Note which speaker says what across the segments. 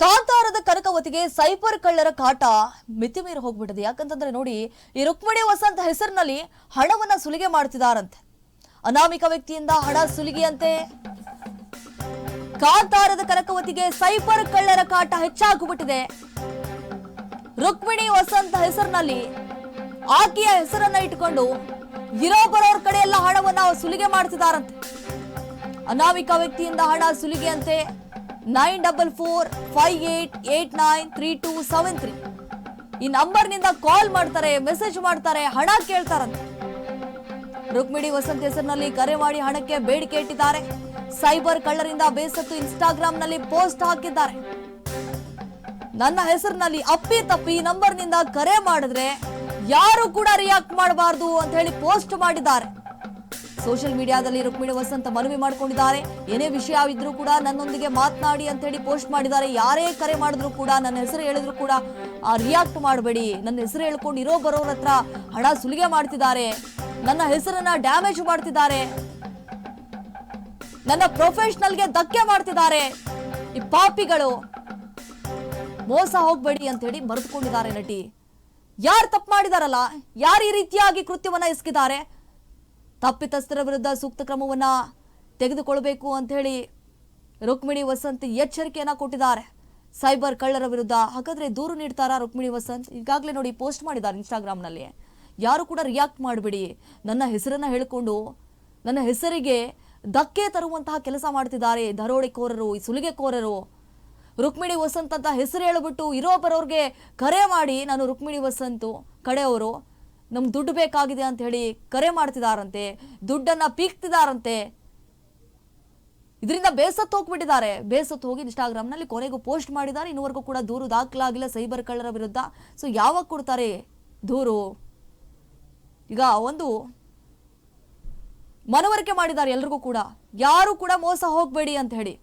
Speaker 1: ಕಾಂತಾರದ ಕನಕವತಿಗೆ cyber ಕಳ್ಳರ ಕಾಟ ಮಿತಿ ಮೀರಿ ಹೋಗ್ಬಿಟ್ಟಿದೆ. ಯಾಕಂತಂದ್ರೆ ನೋಡಿ, ಈ ರುಕ್ಮಿಣಿ ವಸಂತ ಹೆಸರಿನಲ್ಲಿ ಹಣವನ್ನ ಸುಲಿಗೆ ಮಾಡ್ತಿದಾರಂತೆ. ಅನಾಮಿಕ ವ್ಯಕ್ತಿಯಿಂದ ಹಣ ಸುಲಿಗೆಯಂತೆ ಕಾಂತಾರದ ಕನಕವತಿಗೆ ಸೈಬರ್ ಕಳ್ಳರ ಕಾಟ ಹೆಚ್ಚಾಗ್ಬಿಟ್ಟಿದೆ. ರುಕ್ಮಿಣಿ ವಸಂತ ಹೆಸರಿನಲ್ಲಿ ಆಕೆಯ ಹೆಸರನ್ನ ಇಟ್ಕೊಂಡು ಇರೋ ಬರೋರ್ ಕಡೆ ಎಲ್ಲ ಹಣವನ್ನ ಸುಲಿಗೆ ಮಾಡ್ತಿದಾರಂತೆ. ಅನಾಮಿಕ ವ್ಯಕ್ತಿಯಿಂದ ಹಣ ಸುಲಿಗೆಯಂತೆ nine double four five eight eight nine three two seven three. ಈ ನಂಬರ್ನಿಂದ ಕಾಲ್ ಮಾಡ್ತಾರೆ, ಮೆಸೇಜ್ ಮಾಡ್ತಾರೆ, ಹಣ ಕೇಳ್ತಾರಂತೆ. ರುಕ್ಮಿಣಿ ವಸಂತ ಹೆಸರಿನಲ್ಲಿ ಕರೆ ಮಾಡಿ ಹಣಕ್ಕೆ ಬೇಡಿಕೆ ಇಟ್ಟಿದ್ದಾರೆ. ಸೈಬರ್ ಕಳ್ಳರಿಂದ ಬೇಸತ್ತು ಇನ್ಸ್ಟಾಗ್ರಾಂನಲ್ಲಿ ಪೋಸ್ಟ್ ಹಾಕಿದ್ದಾರೆ. ನನ್ನ ಹೆಸರಿನಲ್ಲಿ ಅಪ್ಪಿ ತಪ್ಪಿ ನಂಬರ್ನಿಂದ ಕರೆ ಮಾಡಿದ್ರೆ ಯಾರು ಕೂಡ ರಿಯಾಕ್ಟ್ ಮಾಡಬಾರ್ದು ಅಂತ ಹೇಳಿ ಪೋಸ್ಟ್ ಮಾಡಿದ್ದಾರೆ. ಸೋಷಿಯಲ್ ಮೀಡಿಯಾದಲ್ಲಿ ರುಕ್ಮಿಣಿ ವಸಂತ ಮನವಿ ಮಾಡ್ಕೊಂಡಿದ್ದಾರೆ. ಏನೇ ವಿಷಯ ಇದ್ರೂ ಕೂಡ ನನ್ನೊಂದಿಗೆ ಮಾತನಾಡಿ ಅಂತ ಹೇಳಿ ಪೋಸ್ಟ್ ಮಾಡಿದ್ದಾರೆ. ಯಾರೇ ಕರೆ ಮಾಡಿದ್ರು ಕೂಡ ನನ್ನ ಹೆಸರು ಹೇಳಿದ್ರು ಕೂಡ ರಿಯಾಕ್ಟ್ ಮಾಡಬೇಡಿ. ನನ್ನ ಹೆಸರು ಹೇಳ್ಕೊಂಡು ಇರೋ ಬರೋರ ಹತ್ರ ಹಣ ಸುಲಿಗೆ ಮಾಡ್ತಿದ್ದಾರೆ. ನನ್ನ ಹೆಸರನ್ನ ಡ್ಯಾಮೇಜ್ ಮಾಡ್ತಿದ್ದಾರೆ. ನನ್ನ ಪ್ರೊಫೆಷನಲ್ಗೆ ಧಕ್ಕೆ ಮಾಡ್ತಿದ್ದಾರೆ. ಈ ಪಾಪಿಗಳು. ಮೋಸ ಹೋಗ್ಬೇಡಿ ಅಂತ ಹೇಳಿ ಬರೆದುಕೊಂಡಿದ್ದಾರೆ ನಟಿ. ಯಾರು ತಪ್ಪು ಮಾಡಿದಾರಲ್ಲ? ಯಾರು ಈ ರೀತಿಯಾಗಿ ಕೃತ್ಯವನ್ನ ಎಸಗಿದ್ದಾರೆ? ತಪ್ಪಿತಸ್ಥರ ವಿರುದ್ಧ ಸೂಕ್ತ ಕ್ರಮವನ್ನು ತೆಗೆದುಕೊಳ್ಳಬೇಕು ಅಂತ ಹೇಳಿ ರುಕ್ಮಿಣಿ ವಸಂತ್ ಎಚ್ಚರಿಕೆಯನ್ನು ಕೊಟ್ಟಿದ್ದಾರೆ. ಸೈಬರ್ ಕಳ್ಳರ ವಿರುದ್ಧ ಹಾಗಾದ್ರೆ ದೂರು ನೀಡ್ತಾರಾ ರುಕ್ಮಿಣಿ ವಸಂತ್? ಈಗಾಗಲೇ ನೋಡಿ ಪೋಸ್ಟ್ ಮಾಡಿದ್ದಾರೆ ಇನ್ಸ್ಟಾಗ್ರಾಮ್ನಲ್ಲಿ. ಯಾರು ಕೂಡ ರಿಯಾಕ್ಟ್ ಮಾಡಬೇಡಿ. ನನ್ನ ಹೆಸರನ್ನು ಹೇಳಿಕೊಂಡು, ನನ್ನ ಹೆಸರಿಗೆ ಧಕ್ಕೆ ತರುವಂತಹ ಕೆಲಸ ಮಾಡ್ತಿದ್ದಾರೆ ದರೋಡೆಕೋರರು, ಈ ಸುಲಿಗೆಕೋರರು. ರುಕ್ಮಿಣಿ ವಸಂತ್ ಅಂತ ಹೆಸರು ಹೇಳಿಬಿಟ್ಟು ಇರೋ ಬರೋರಿಗೆ ಕರೆ ಮಾಡಿ ನಾನು ರುಕ್ಮಿಣಿ ವಸಂತು ಕಡೆಯವರು. ನಮ್ಗೆ ದುಡ್ಡು ಬೇಕಾಗಿದೆ ಅಂತ ಹೇಳಿ ಕರೆ ಮಾಡ್ತಿದಾರಂತೆ, ದುಡ್ಡನ್ನ ಪೀಕ್ತಿದಾರಂತೆ. ಇದರಿಂದ ಬೇಸತ್ತು ಹೋಗ್ಬಿಟ್ಟಿದ್ದಾರೆ. ಬೇಸತ್ತು ಹೋಗಿ ಇನ್ಸ್ಟಾಗ್ರಾಮ್ನಲ್ಲಿ ಕೊನೆಗೂ ಪೋಸ್ಟ್ ಮಾಡಿದ್ದಾರೆ. ಇನ್ನುವರೆಗೂ ಕೂಡ ದೂರು ದಾಖಲಾಗಿಲ್ಲ ಸೈಬರ್ ಕಳ್ಳರ ವಿರುದ್ಧ. ಸೊ ಯಾವಾಗ ಕೊಡ್ತಾರೆ ದೂರು? ಈಗ ಒಂದು ಮನವರಿಕೆ ಮಾಡಿದ್ದಾರೆ ಎಲ್ರಿಗೂ ಕೂಡ. ಯಾರು ಕೂಡ ಮೋಸ ಹೋಗಬೇಡಿ ಅಂತ ಹೇಳಿ.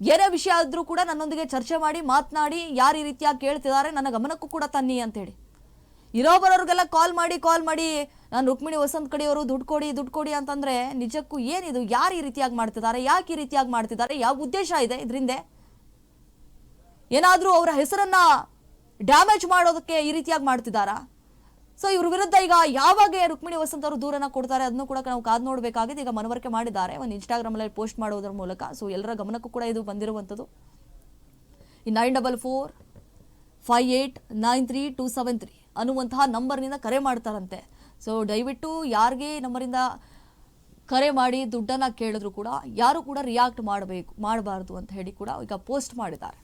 Speaker 1: ಏನೇ ವಿಷಯ ಆದ್ರೂ ಕೂಡ ನನ್ನೊಂದಿಗೆ ಚರ್ಚೆ ಮಾಡಿ, ಮಾತನಾಡಿ, ಯಾರು ಈ ರೀತಿಯಾಗಿ ಕೇಳ್ತಿದ್ದಾರೆ, ನನ್ನ ಗಮನಕ್ಕೂ ಕೂಡ ತನ್ನಿ ಅಂತ ಹೇಳಿ. ಇರೋ ಬರೋರಿಗೆಲ್ಲ ಕಾಲ್ ಮಾಡಿ ಕಾಲ್ ಮಾಡಿ, ನಾನು ರುಕ್ಮಿಣಿ ವಸಂತ್ ಕಡೆಯವರು ದುಡ್ಡು ಕೊಡಿ ದುಡ್ಡು ಕೊಡಿ ಅಂತಂದ್ರೆ ನಿಜಕ್ಕೂ ಏನಿದು? ಯಾರು ಈ ರೀತಿಯಾಗಿ ಮಾಡ್ತಿದ್ದಾರೆ? ಯಾಕೆ ಈ ರೀತಿಯಾಗಿ ಮಾಡ್ತಿದ್ದಾರೆ? ಯಾವ ಉದ್ದೇಶ ಇದೆ ಇದರಿಂದ? ಏನಾದರೂ ಅವರ ಹೆಸರನ್ನ ಡ್ಯಾಮೇಜ್ ಮಾಡೋದಕ್ಕೆ ಈ ರೀತಿಯಾಗಿ ಮಾಡ್ತಿದ್ದಾರಾ? ಸೊ ಇವ್ರ ವಿರುದ್ಧ ಈಗ ಯಾವಾಗ ರುಕ್ಮಿಣಿ ವಸಂತ್ ಅವರು ದೂರನ ಕೊಡ್ತಾರೆ ಅದನ್ನು ಕೂಡ ನಾವು ಕಾದು ನೋಡಬೇಕಾಗಿದೆ. ಈಗ ಮನವರಿಕೆ ಮಾಡಿದ್ದಾರೆ. ಒಂದು ಇನ್ಸ್ಟಾಗ್ರಾಮಲ್ಲಿ ಪೋಸ್ಟ್ ಮಾಡೋದ್ರ ಮೂಲಕ. ಸೊ ಎಲ್ಲರ ಗಮನಕ್ಕೂ ಕೂಡ ಇದು ಬಂದಿರುವಂಥದ್ದು. ಈ nine double four five eight nine three two seven three ಅನ್ನುವಂತಹ ನಂಬರ್ನಿಂದ ಕರೆ ಮಾಡ್ತಾರಂತೆ. ಸೊ ದಯವಿಟ್ಟು ಯಾರಿಗೆ ನಂಬರಿಂದ ಕರೆ ಮಾಡಿ ದುಡ್ಡನ್ನು ಕೇಳಿದ್ರು ಕೂಡ ಯಾರು ಕೂಡ ರಿಯಾಕ್ಟ್ ಮಾಡಬೇಕು, ಮಾಡಬಾರ್ದು ಅಂತ ಹೇಳಿ ಕೂಡ ಈಗ ಪೋಸ್ಟ್ ಮಾಡಿದ್ದಾರೆ.